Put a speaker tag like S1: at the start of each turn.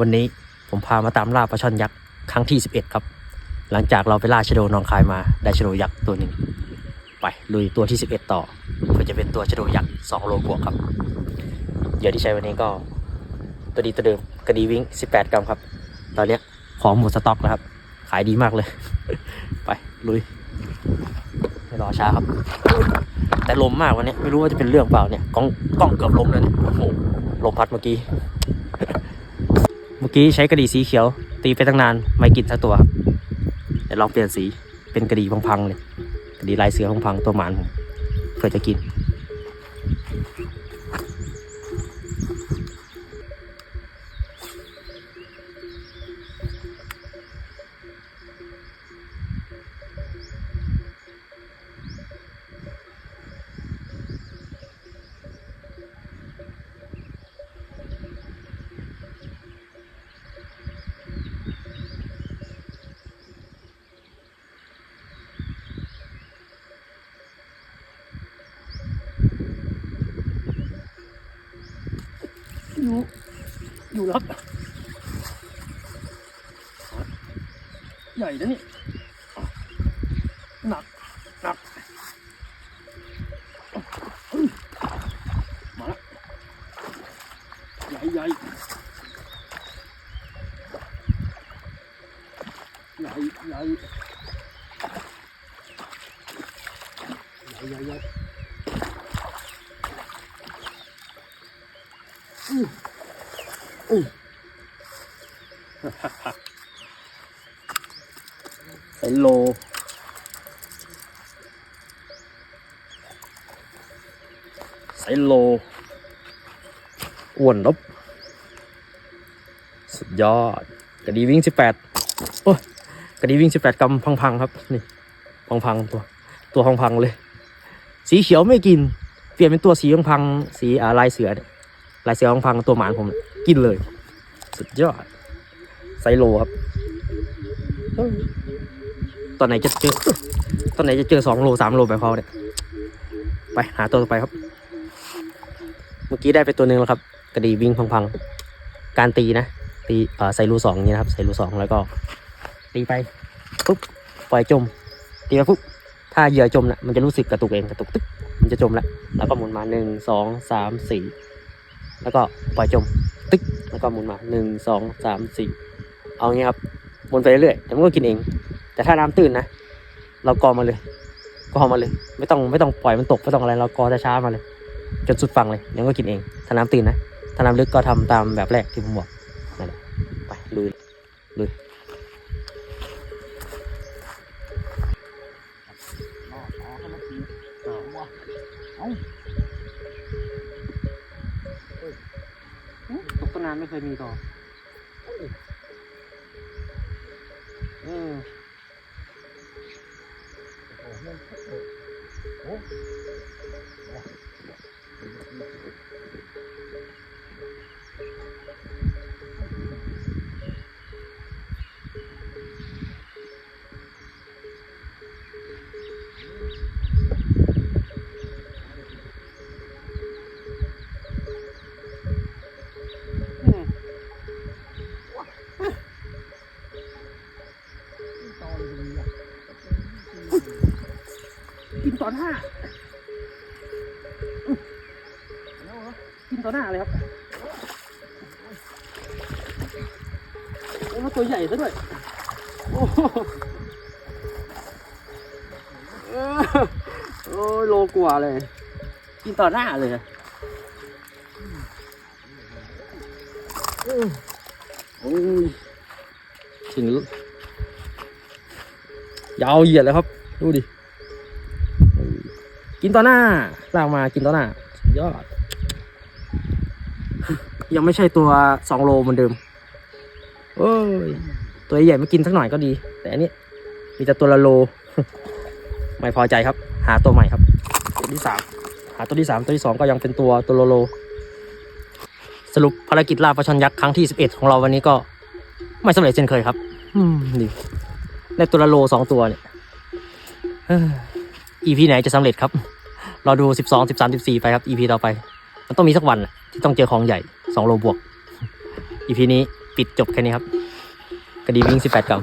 S1: วันนี้ผมพามาตามล่าปลาช่อนยักษ์ครั้งที่ 11 ครับ หลังจากเราไปล่าชโดนองคายมาได้ชโดยักษ์ตัวหนึ่งไปลุยตัวที่ 11 ต่อเพื่อจะเป็นตัวชโดยักษ์2โลบวกครับเหยื่อที่ใช้วันนี้ก็ตัวดีตัวเดิมกระดีวิ่ง 18 กรัมครับ ตอนนี้ของหมดสต็อกแล้วครับ ขายดีมากเลย ไปลุยไม่รอช้าครับ แต่ลมมากวันนี้ไม่รู้ว่าจะเป็นเรื่องเปล่าเนี่ยกล้องกล้องเกือบล้มเลยเนี่ยโอ้โหลมพัดเมื่อกี้ เมื่อกี้ใช้กระดีสีเขียว ตีไปตั้งนานไม่กินสักตัวครับเดี๋ยวลองเปลี่ยนสีเป็นกระดีพังๆเลยกระดีลายเสือพังๆตัวหมานผมเพื่อจะกิน อยู่อยู่ครับใหญ่นะนี่หนักหนักเฮ้ยมาละใหญ่ใหญ่ใหญ่ใหญ่ใหญ่ใหญ่ใหญ่ อู้อู้ไซโลไซโลอ้วนลบสุดยอด กระดีวิ่งสิบแปดโอ้กระดีวิ่งสิบแปดกำพังๆครับ นี่ พังๆตัว ตัวพังๆเลย สีเขียวไม่กิน เปลี่ยนเป็นตัวสีพังๆสีอ่าลายเสือเนี่ย ลายเสือพังตัวหมานผมกินเลย สุดยอดไซโลครับ ตอนไหนจะเจอ ตอนไหนจะเจอสองโลสามโลแบบเขาเนี่ยไปหาตัวต่อไปครับ เมื่อกี้ได้ไปตัวหนึ่งแล้วครับ กระดีวิ่งพังๆ การตีนะ ตีใส่รูสองนี้นะครับ ใส่รูสองแล้วก็ ตีไปปุ๊บปล่อยจม ตีไปปุ๊บถ้าเหยื่อจมนะ่ะมันจะรู้สึกกระตุกเองกระตุกตึ๊กมันจะจมแล้วแล้วก็หมุนมาหนึ่งสองสามสี่ แล้วก็ปล่อยจมตึ๊กแล้วก็หมุนมาหนึ่งสองสามสี่เอางี้ครับหมุนไปเรื่อยๆเดี๋ยวมันก็กินเอง แต่ถ้าน้ำตื้นนะ เรากอมาเลยกอมาเลย ไม่ต้องไม่ต้องปล่อยมันตกไม่ต้องอะไรเรากอช้าๆมาเลยจนสุดฝั่งเลยเดี๋ยวมันก็กินเองถ้าน้ำตื้นนะถ้าน้ำลึกก็ทำตามแบบแรกที่ผมบอกนั่นแหละไปลุยลุยตกตั้ นานไม่เคยมีต่อเออ ต่อหน้ากินต่อหน้าเลยครับโอ้ตัวใหญ่ซะด้วยโอ้โหเออโอ้ยโลกว่าเลย กินต่อหน้าเลยอะโอ้โอ้ยถึงยาวเหยียดเลยครับ ดูดิ กินต่อหน้าลากมากินต่อหน้ายอด ยังไม่ใช่ตัวสองโลเหมือนเดิมเอ้ย ตัวใหญ่ไม่กินสักหน่อยก็ดี แต่อันนี้ มีแต่ตัวละโล ไม่พอใจครับ หาตัวใหม่ครับ ตัวที่สามหาตัวที่สามตัวที่สองก็ยังเป็นตัวตัวโลโล สรุปภารกิจล่าปลาช่อนยักษ์ครั้งที่สิบเอ็ดของเราวันนี้ก็ ไม่สำเร็จเช่นเคยครับ อืมดีได้ตัวละโลสองตัวเนี่ย EP ไหนจะสำเร็จครับ รอดู 12 13 14 ไปครับ EP ต่อไป มันต้องมีสักวันที่ต้องเจอของใหญ่ 2 โลบวก EP นี้ปิดจบแค่นี้ครับ กระดีวิ่งสิบแปดกรัม